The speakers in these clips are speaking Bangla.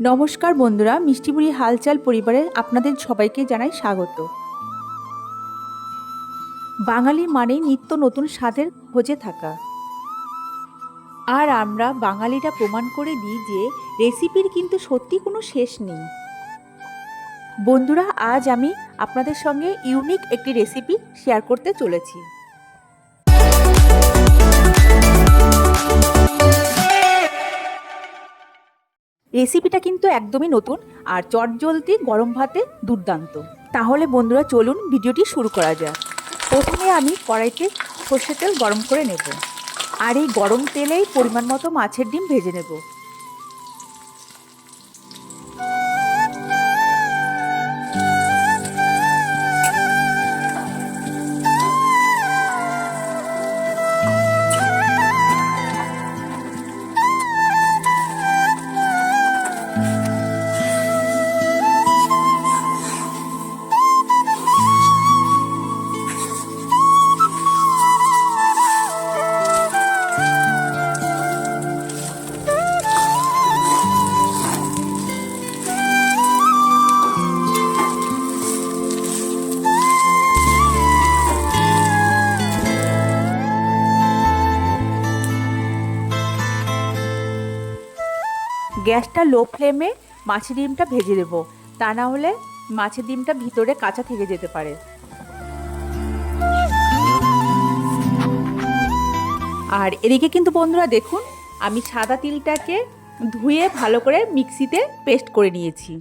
নমস্কার বন্ধুরা মিষ্টিমুড়ি হালচাল পরিবারের আপনাদের সবাইকে জানাই স্বাগত। বাঙালি মানেই নিত্য নতুন স্বাদের খোঁজে থাকা। আর আমরা বাঙালিরা প্রমাণ করে দিই যে রেসিপির কিন্তু সত্যি কোনো শেষ নেই। বন্ধুরা, আজ আমি আপনাদের সঙ্গে ইউনিক একটি রেসিপি শেয়ার করতে চলেছি। রেসিপিটা কিন্তু একদমই নতুন আর চটজলদি গরম ভাতে দুর্দান্ত। তাহলে বন্ধুরা, চলুন ভিডিওটি শুরু করা যাক। প্রথমে আমি কড়াইতে সর্ষে তেল গরম করে নেব। আর এই গরম তেলেই পরিমাণ মতো মাছের ডিম ভেজে নেব। গ্যাসটা লো ফ্লেমে মাছের ডিমটা ভেজে দেবো। তা না হলে মাছের ডিমটা ভিতরে কাঁচা থেকে যেতে পারে। আর এদিকে কিন্তু বন্ধুরা দেখুন, আমি সাদা তিলটাকে ধুয়ে ভালো করে মিক্সিতে পেস্ট করে নিয়েছি।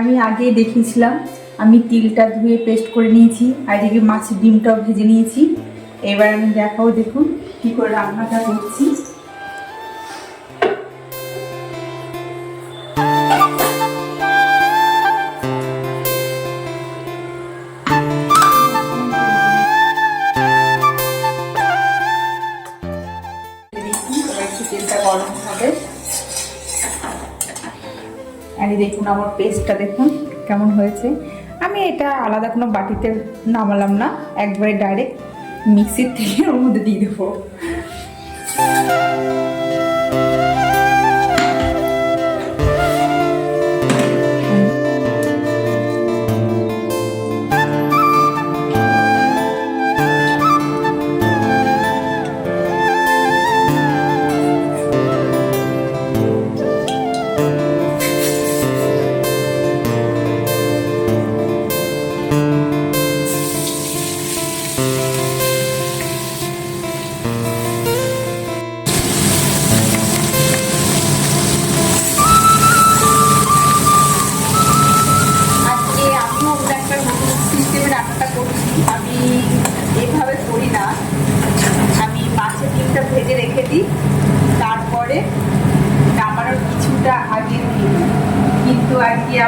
আমি আগে দেখিয়েছিলাম, আমি তিলটা ধুয়ে পেস্ট করে নিয়েছি, আর এদিকে মাছের ডিমটাও ভেজে নিয়েছি। এবার আমি দেখাও দেখুন কি করে রান্নাটা করছি। আর দেখুন, আমার পেস্টটা দেখুন, কেমন হয়েছে। আমি এটা আলাদা কোনো বাটিতে নামালাম না, একবারে ডাইরেক্ট মিক্সির থেকে ওর মধ্যে দিয়ে দেবো।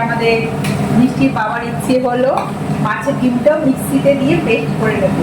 আমাদের মিষ্টি পাওয়ার ইচ্ছে হলো মাছের ডিমটাও মিক্সিতে দিয়ে পেস্ট করে নেব।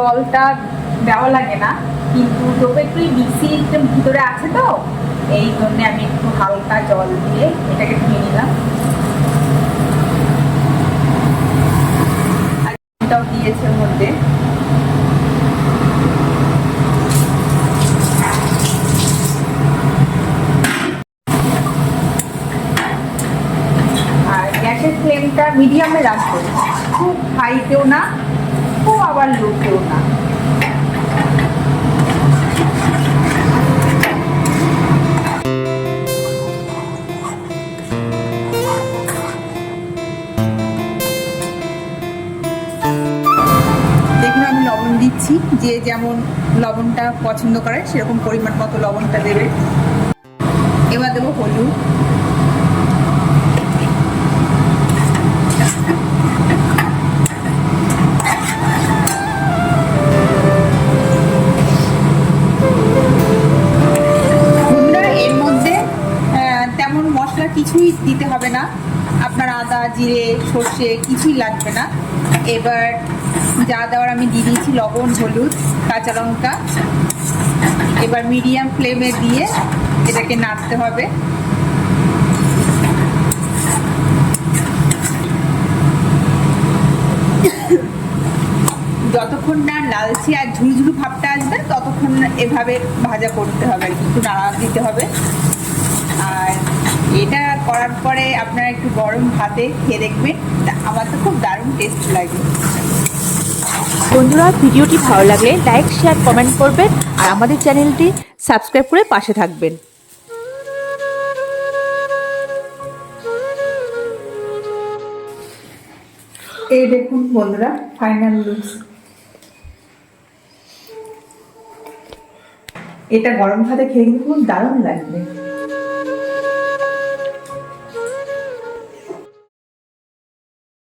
জলটা দেওয়া লাগে না, কিন্তু তবু একটু মিক্সির ভিতরে আছে তো, এই জন্য আমি একটু হালকা জল দিয়ে এটাকে ধুয়ে নিলাম। দিয়েছে মধ্যে। আর গ্যাসের ফ্লেমটা মিডিয়ামে রাখব খুব হাইতেও না খুব আবার লোতেও না। দিচ্ছি। যে যেমন লবণটা পছন্দ করে, সেরকম পরিমাণ মতো লবণটা দেবে। এবার দেবো হলুদ। জিরে সর্ষে কিছুই লাগবে না। এবার যা দেওয়ার আমি দিয়ে দিয়েছি লবণ হলুদ কাঁচা লঙ্কা। এবার মিডিয়াম ফ্লেমে দিয়ে এটাকে নাড়তে হবে। যতক্ষণ না লালচে আর ঝুরঝুরু ভাবটা আসবে ততক্ষণ এভাবে ভাজা করতে হবে আর কি, একটু নাড়া দিতে হবে। আর এটা করার পরে আপনারা একটু গরম ভাতে খেয়ে দেখবেন। তা আমার তো খুব দারুণ টেস্ট লাগে। বন্ধুরা ভিডিওটি ভালো লাগলে লাইক শেয়ার কমেন্ট করবেন আর আমাদের চ্যানেলটি সাবস্ক্রাইব করে পাশে থাকবেন। এই দেখুন বন্ধুরা ফাইনাল লুকস এটা গরম ভাতে খেয়ে কিন্তু খুব দারুণ লাগবে।